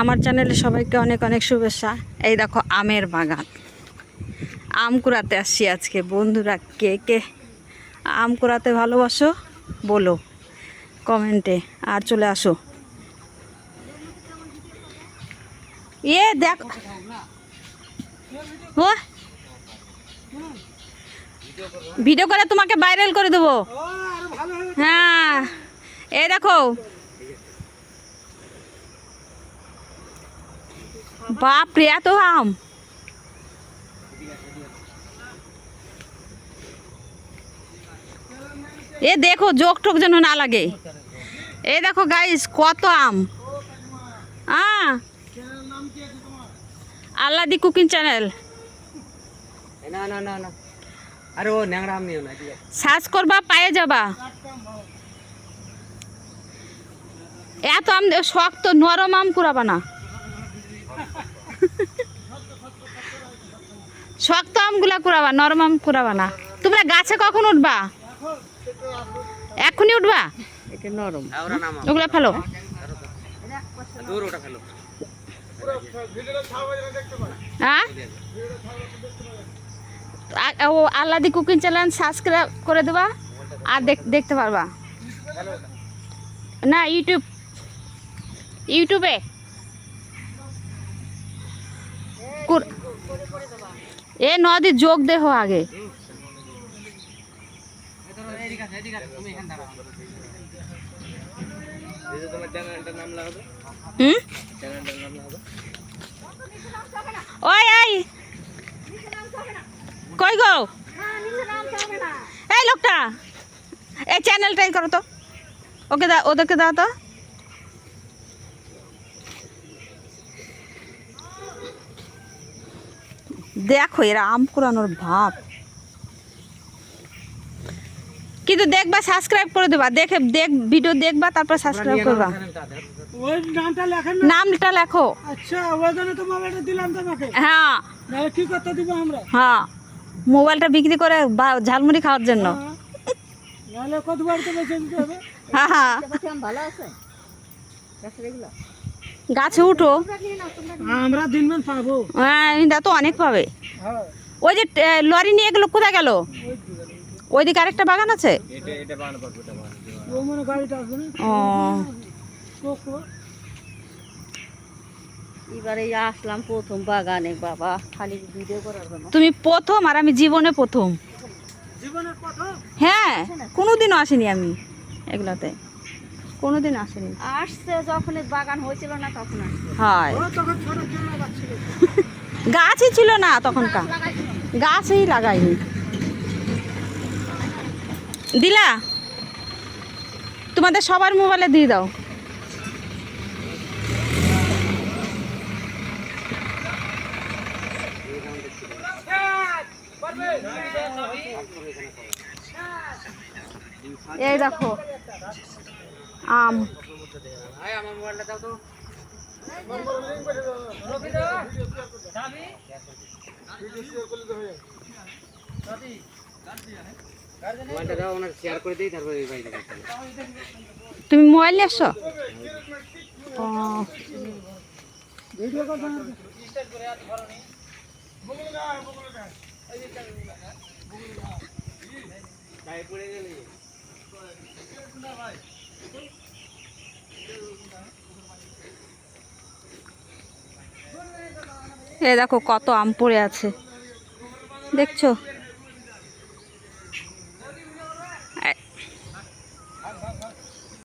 আমার চ্যানেলে সবাইকে অনেক অনেক শুভেচ্ছা। এই দেখো আমের বাগান। আম কুড়াতে আসছি আজকে। বন্ধুরা, কে কে আম কুড়াতে ভালোবাসো বলো কমেন্টে। আর চলে আসো। এ দেখ। ভিডিও করে তোমাকে ভাইরাল করে দেবো। হ্যাঁ। এই দেখো। বাপ রে এত আম। এ দেখো যোগ টোক যেন না লাগে। এ দেখো গাইস কত আম। আহ। আল্লাদি কুকিং চ্যানেল। না না না না। আরে ও ন্যাংরা আম নিও না সার্চ করবা পায়ে যাবা। এত আম শক্ত নরম আম কুড়াবা না। শক্ত আমগুলা কুড়াবা নরম আম কুড়াবা না। তোমরা গাছে কখন উঠবা? এখনই উঠবা? এটা নরম। ওগুলা ফেলো। দূর ওটা ফেলো। হ্যাঁ ও আল্লাদি কুকিং চ্যানেল সাবস্ক্রাইব করে দেবা আর দেখ- দেখতে পারবা। না ইউটিউব। ইউটিউবে। কুর- এ নদী যোগ দেহ আগে। হুম? কই গো? এই লোকটা। এই চ্যানেলটাই করো তো। ওকে দাও ওদেরকে দাও তো। দেখো এরা আম কুড়ানোর ভাব। কিন্তু দেখবা সাবস্ক্রাইব করে দেবা। দেখে দেখ ভিডিও দেখবা তারপর সাবস্ক্রাইব করবা। ওই নামটা লেখেন নামটা লেখো। আচ্ছা ওই জন্য তো মোবাইলটা দিলাম তোমাকে। হ্যাঁ। নাহলে কি করতে দিব আমরা? হ্যাঁ। মোবাইলটা বিক্রি করে বা- ঝালমুড়ি খাওয়ার জন্য। হ্যাঁ। নাহলে কত বাড়িতে বেঁচে দিতে হবে? হ্যাঁ। হ্যাঁ গাছে উঠো। আমরা দিনমান পাবো। হ্যাঁ এটা তো অনেক পাবে। হ্যাঁ। ওই যে লরি নিয়ে গেলো কোথায় গেল? ওইদিকে আরেকটা বাগান আছে? ও মনে এবারে আসলাম প্রথম বাগানে বাবা। খালি ভিডিও করার জন্য। তুমি প্রথম আর আমি জীবনে প্রথম। জীবনের কথা হ্যাঁ কোনোদিনও আসিনি আমি এগুলাতে। কোনোদিন আসিনি। আসছে যখন বাগান হয়েছিল না তখন আসছে। হয়। গাছই ছিল না তখনকার। গাছই লাগাইনি। দিলা তোমাদের সবার মোবাইলে দিয়ে দাও। এই দেখো আম। ভাই তুমি মোবাইল ভিডিও করতে এ দেখো কত আম পড়ে আছে। দেখছ?